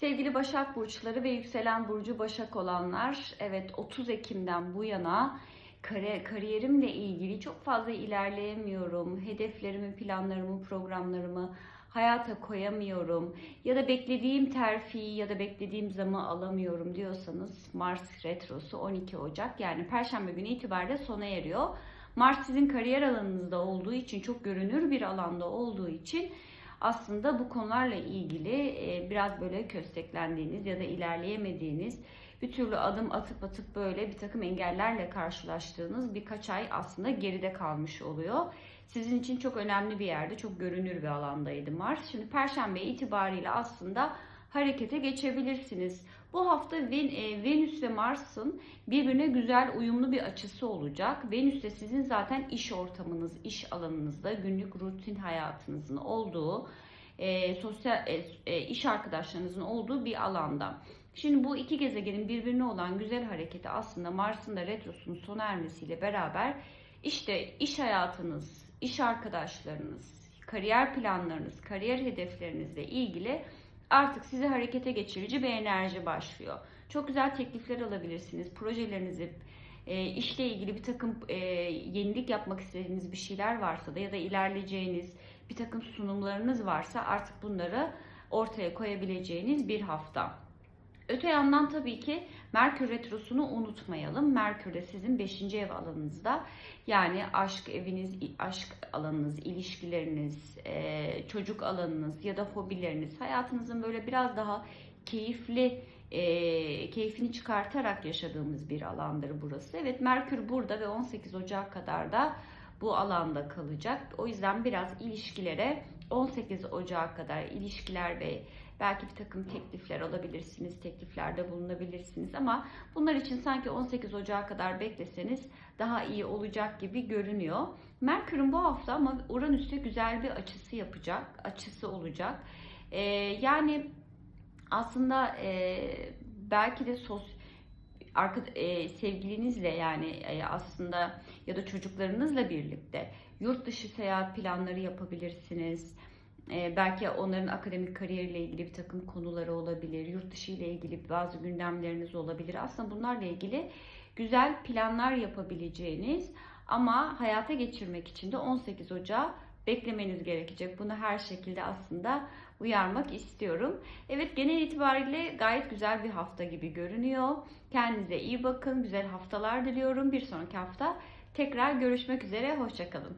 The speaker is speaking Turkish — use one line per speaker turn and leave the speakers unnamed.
Sevgili Başak Burçları ve yükselen burcu Başak olanlar, evet 30 Ekim'den bu yana kariyerimle ilgili çok fazla ilerleyemiyorum. Hedeflerimi, planlarımı, programlarımı hayata koyamıyorum ya da beklediğim terfiyi ya da beklediğim zamı alamıyorum diyorsanız Mars retrosu 12 Ocak yani Perşembe günü itibariyle sona eriyor. Mars sizin kariyer alanınızda olduğu için çok görünür bir alanda olduğu için aslında bu konularla ilgili e, biraz böyle kösteklendiğiniz ya da ilerleyemediğiniz bir türlü adım atıp atıp böyle bir takım engellerle karşılaştığınız birkaç ay aslında geride kalmış oluyor. Sizin için çok önemli bir yerde, çok görünür bir alandaydı Mars. Şimdi Perşembe itibariyle aslında harekete geçebilirsiniz. Bu hafta e, Venüs ve Mars'ın birbirine güzel uyumlu bir açısı olacak. Venüs de sizin zaten iş ortamınız, iş alanınızda, günlük rutin hayatınızın olduğu, e, sosyal e, iş arkadaşlarınızın olduğu bir alanda. Şimdi bu iki gezegenin birbirine olan güzel hareketi aslında Mars'ın da retrosunun sona ermesiyle beraber işte iş hayatınız, iş arkadaşlarınız, kariyer planlarınız, kariyer hedeflerinizle ilgili artık sizi harekete geçirici bir enerji başlıyor. Çok güzel teklifler alabilirsiniz. Projelerinizi, e, işle ilgili bir takım e, yenilik yapmak istediğiniz bir şeyler varsa da ya da ilerleyeceğiniz bir takım sunumlarınız varsa artık bunları ortaya koyabileceğiniz bir hafta. Öte yandan tabii ki Merkür Retrosu'nu unutmayalım. Merkür de sizin 5. ev alanınızda. Yani aşk eviniz, aşk alanınız, ilişkileriniz, e, çocuk alanınız ya da hobileriniz, hayatınızın böyle biraz daha keyifli, e, keyfini çıkartarak yaşadığımız bir alandır burası. Evet Merkür burada ve 18 Ocak kadar da bu alanda kalacak. O yüzden biraz ilişkilere 18 Ocak'a kadar ilişkiler ve belki bir takım teklifler alabilirsiniz, tekliflerde bulunabilirsiniz ama bunlar için sanki 18 Ocak'a kadar bekleseniz daha iyi olacak gibi görünüyor. Merkür'ün bu hafta ama Uranüs'te güzel bir açısı yapacak, açısı olacak. Ee, yani aslında e, belki de sos arka, e, sevgilinizle yani e, aslında ya da çocuklarınızla birlikte yurt dışı seyahat planları yapabilirsiniz. E, belki onların akademik kariyeriyle ilgili bir takım konuları olabilir. Yurt dışı ile ilgili bazı gündemleriniz olabilir. Aslında bunlarla ilgili güzel planlar yapabileceğiniz ama hayata geçirmek için de 18 Ocağı beklemeniz gerekecek. Bunu her şekilde aslında uyarmak istiyorum. Evet genel itibariyle gayet güzel bir hafta gibi görünüyor. Kendinize iyi bakın. Güzel haftalar diliyorum. Bir sonraki hafta tekrar görüşmek üzere. Hoşçakalın.